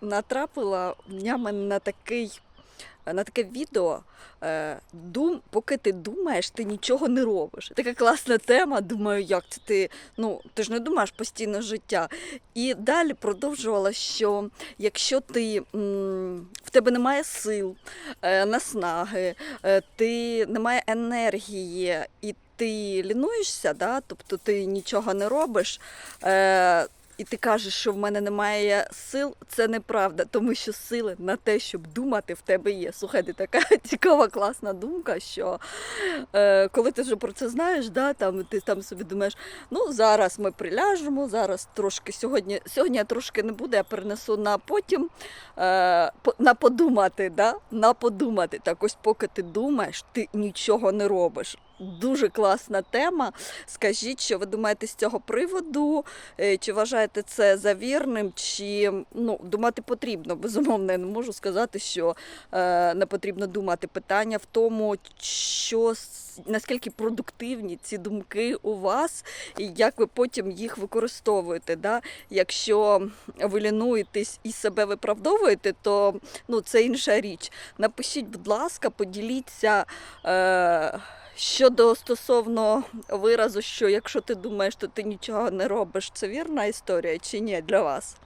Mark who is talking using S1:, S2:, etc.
S1: натрапила днями на такий. На таке відео, е, дум, поки ти думаєш, ти нічого не робиш. Така класна тема. Думаю, як це ти? Ну, ти ж не думаєш постійно життя. І далі продовжувала, що якщо ти в тебе немає сил, е, наснаги, е, ти немає енергії і ти лінуєшся, да? тобто ти нічого не робиш. І ти кажеш, що в мене немає сил, це неправда, тому що сили на те, щоб думати, в тебе є. Слухайте, така цікава, класна думка, що е, коли ти вже про це знаєш, да, там, ти там собі думаєш, ну зараз ми приляжемо, зараз трошки сьогодні, сьогодні трошки не буде, я перенесу на потім, е, на подумати, да? на подумати. Так ось поки ти думаєш, ти нічого не робиш. Дуже класна тема. Скажіть, що ви думаєте з цього приводу? Е, Чи вважаєте це за вірним, чи ну, думати потрібно? Безумовно, я не можу сказати, що е, не потрібно думати. Питання в тому, що наскільки продуктивні ці думки у вас, і як ви потім їх використовуєте. Да? Якщо ви лінуєтесь і себе виправдовуєте, то ну, це інша річ. Напишіть, будь ласка, поділіться. Е, Щодо стосовно виразу, що якщо ти думаєш, то ти нічого не робиш, це вірна історія чи ні для вас?